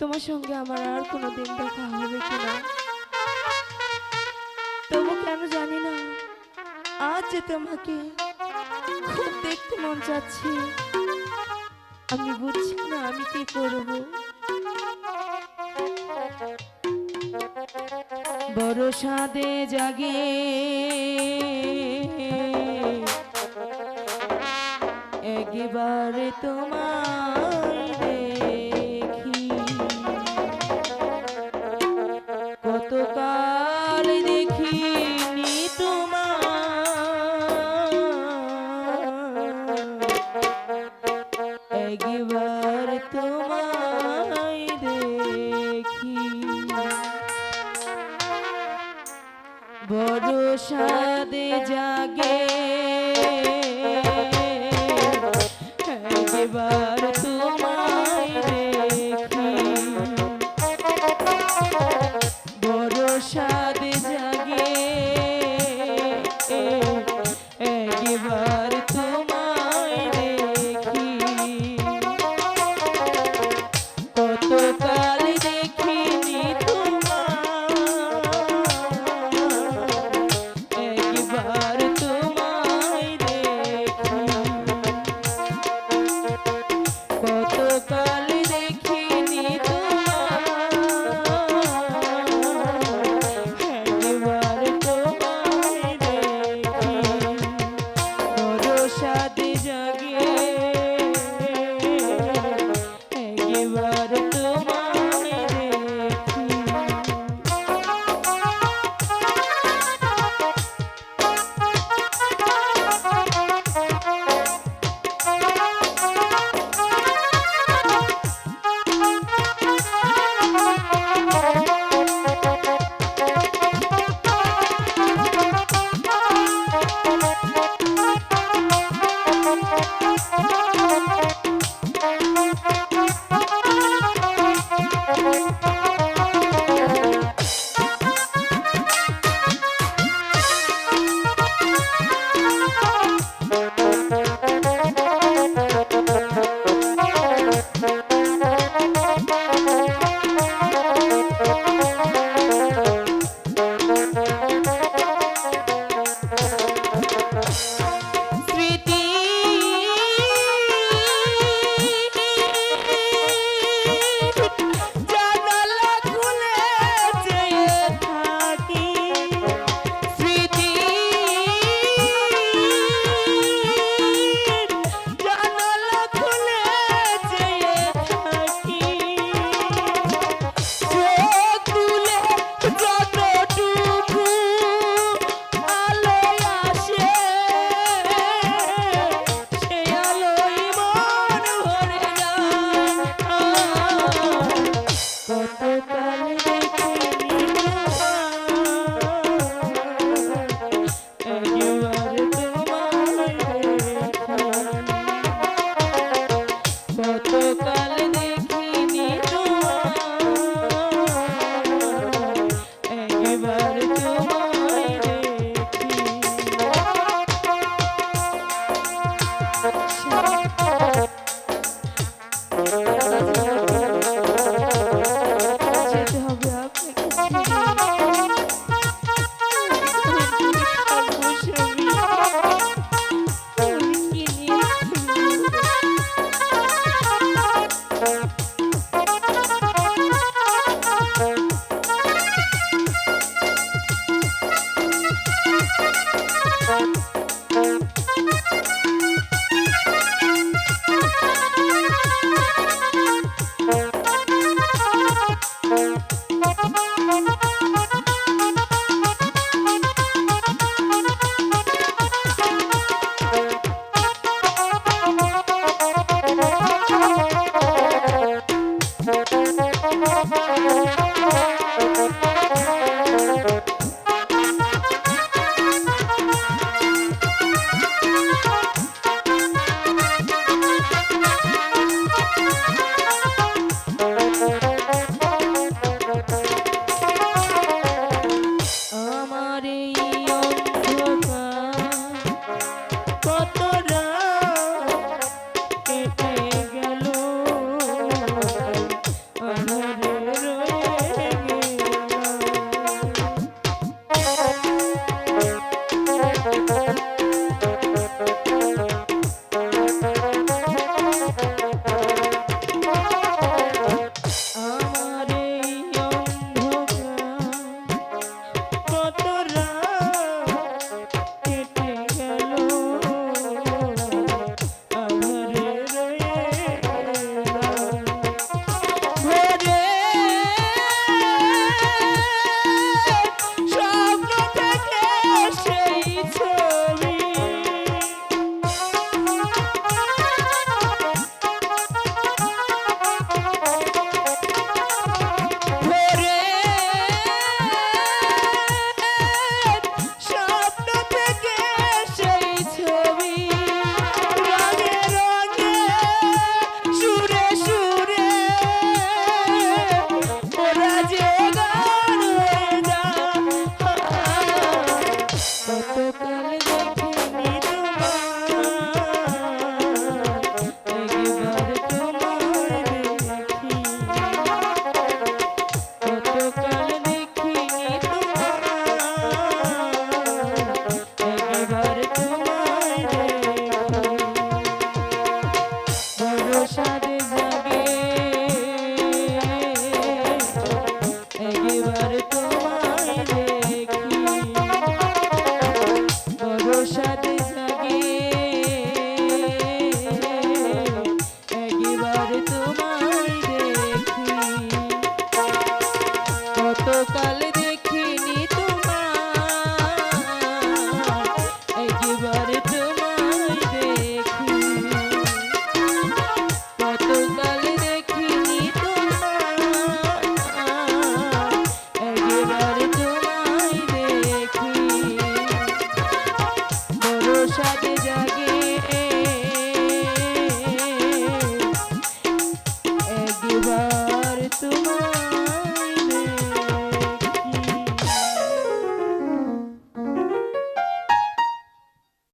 তোমার সঙ্গে আমার আর কোনো দিন দেখা হবে কিনা তবু কেন জানি না, আজ যে তোমাকে খুব দেখতে মন চাচ্ছি। আমি বুঝছি না আমি কি করব। বড় সাদে জাগে। একবারে তোমার সাদে জাগে। So, so, so,